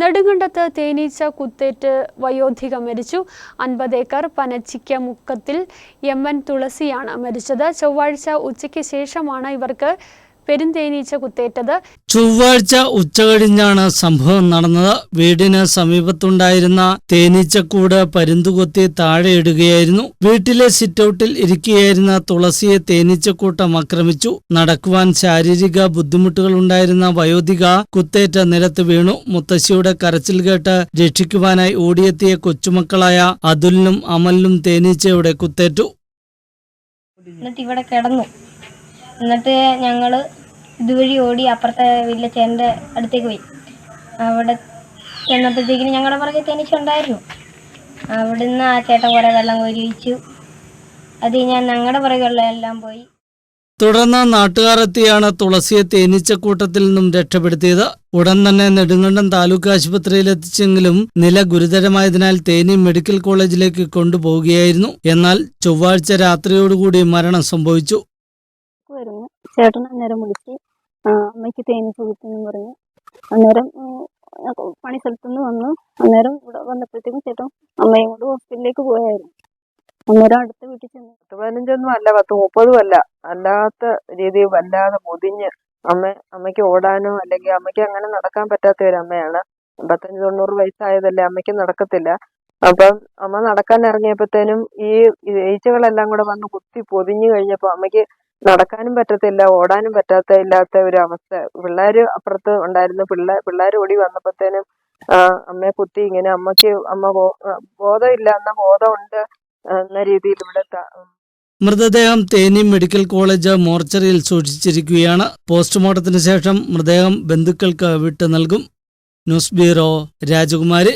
നെടുങ്കണ്ടത്ത് തേനീച്ച കുത്തേറ്റ് വയോധിക മരിച്ചു. അൻപത് ഏക്കർ പനച്ചിക്ക മുക്കത്തിൽ എം എൻ തുളസിയാണ് മരിച്ചത്. ചൊവ്വാഴ്ച ഉച്ചയ്ക്ക് ശേഷമാണ് ഇവർക്ക് പെരുന്തേനീച്ച കുത്തേറ്റത് ചൊവ്വാഴ്ച ഉച്ചകഴിഞ്ഞാണ് സംഭവം നടന്നത്. വീടിന് സമീപത്തുണ്ടായിരുന്ന തേനീച്ചക്കൂട് പരുന്തുകൊത്തി താഴെയിടുകയായിരുന്നു. വീട്ടിലെ സിറ്റൌട്ടിൽ ഇരിക്കുകയായിരുന്ന തുളസിയെ തേനീച്ചക്കൂട്ടം ആക്രമിച്ചു. നടക്കുവാൻ ശാരീരിക ബുദ്ധിമുട്ടുകൾ ഉണ്ടായിരുന്ന വയോധിക കുത്തേറ്റ നിലത്ത് വീണു. മുത്തശ്ശിയുടെ കരച്ചിൽ കേട്ട് രക്ഷിക്കുവാനായി ഓടിയെത്തിയ കൊച്ചുമക്കളായ അതുലിനും അമലിനും തേനീച്ചയുടെ കുത്തേറ്റു. എന്നിട്ട് ഇവിടെ കിടന്നു. എന്നിട്ട് ഞങ്ങൾ ഇതുവഴി ഓടി അപ്പുറത്തെ വീട്ടിലെ ചേട്ടന്റെ അടുത്തേക്ക് പോയി. അവിടെ ചെന്നപ്പോഴത്തേക്കിന് ഞങ്ങളുടെ പുറകെ തേനീച്ചുണ്ടായിരുന്നു അവിടുന്ന് ആ ചേട്ടൻ കുറേ വെള്ളം കോരിച്ചു അത് ഞാൻ ഞങ്ങളുടെ പുറകെയുള്ള എല്ലാം പോയി. തുടർന്ന് നാട്ടുകാരെത്തിയാണ് തുളസിയെ തേനീച്ചക്കൂട്ടത്തിൽ നിന്നും രക്ഷപ്പെടുത്തിയത്. ഉടൻ തന്നെ നെടുങ്കണ്ടം താലൂക്ക് ആശുപത്രിയിൽ എത്തിച്ചെങ്കിലും നില ഗുരുതരമായതിനാൽ തേനി മെഡിക്കൽ കോളേജിലേക്ക് കൊണ്ടുപോവുകയായിരുന്നു. എന്നാൽ ചൊവ്വാഴ്ച രാത്രിയോടുകൂടി മരണം സംഭവിച്ചു. വരുന്നു. ചേട്ടൻ അന്നേരം വിളിച്ച് അമ്മയ്ക്ക് തേനി സുഖത്തെന്ന് പറഞ്ഞ് അന്നേരം പണി സ്ഥലത്തുനിന്ന് വന്നു അന്നേരം ഇവിടെ വന്നപ്പോഴത്തേക്കും ചേട്ടൻ അമ്മയും കൊണ്ട് ഹോസ്പിറ്റലിലേക്ക് പോയായിരുന്നു. അന്നേരം അടുത്ത വീട്ടിൽ ചെന്നു പത്ത് പതിനഞ്ചൊന്നും അല്ല പത്ത് മുപ്പതും അല്ല. അല്ലാത്ത രീതിയിൽ വല്ലാതെ മുതിഞ്ഞ് അമ്മ അമ്മയ്ക്ക് ഓടാനോ അല്ലെങ്കിൽ അമ്മയ്ക്ക് അങ്ങനെ നടക്കാൻ പറ്റാത്ത ഒരു അമ്മയാണ്. അമ്പത്തഞ്ച് തൊണ്ണൂറ് വയസ്സായതല്ലേ അമ്മയ്ക്ക് നടക്കത്തില്ല. അപ്പം അമ്മ നടക്കാൻ ഇറങ്ങിയപ്പോഴത്തേനും ഈ ഈച്ചകളെല്ലാം കൂടെ വന്ന് കുത്തി പൊതിഞ്ഞു കഴിഞ്ഞപ്പോൾ അമ്മയ്ക്ക് നടക്കാനും പറ്റത്തില്ല ഓടാനും പറ്റാത്ത ഇല്ലാത്ത ഒരു അവസ്ഥ. പിള്ളേര് അപ്പുറത്ത് ഉണ്ടായിരുന്നു. പിള്ളേ പിള്ളേർ ഓടി വന്നപ്പോഴത്തേനും അമ്മയെ കുത്തി ഇങ്ങനെ അമ്മയ്ക്ക് അമ്മ ബോധമില്ല എന്ന ബോധമുണ്ട് എന്ന രീതിയിൽ ഇവിടെ മൃതദേഹം തേനി മെഡിക്കൽ കോളേജ് മോർച്ചറിയിൽ സൂക്ഷിച്ചിരിക്കുകയാണ്. പോസ്റ്റ്മോർട്ടത്തിന് ശേഷം മൃതദേഹം ബന്ധുക്കൾക്ക് വിട്ടു നൽകും. ന്യൂസ് ബ്യൂറോ രാജകുമാരി.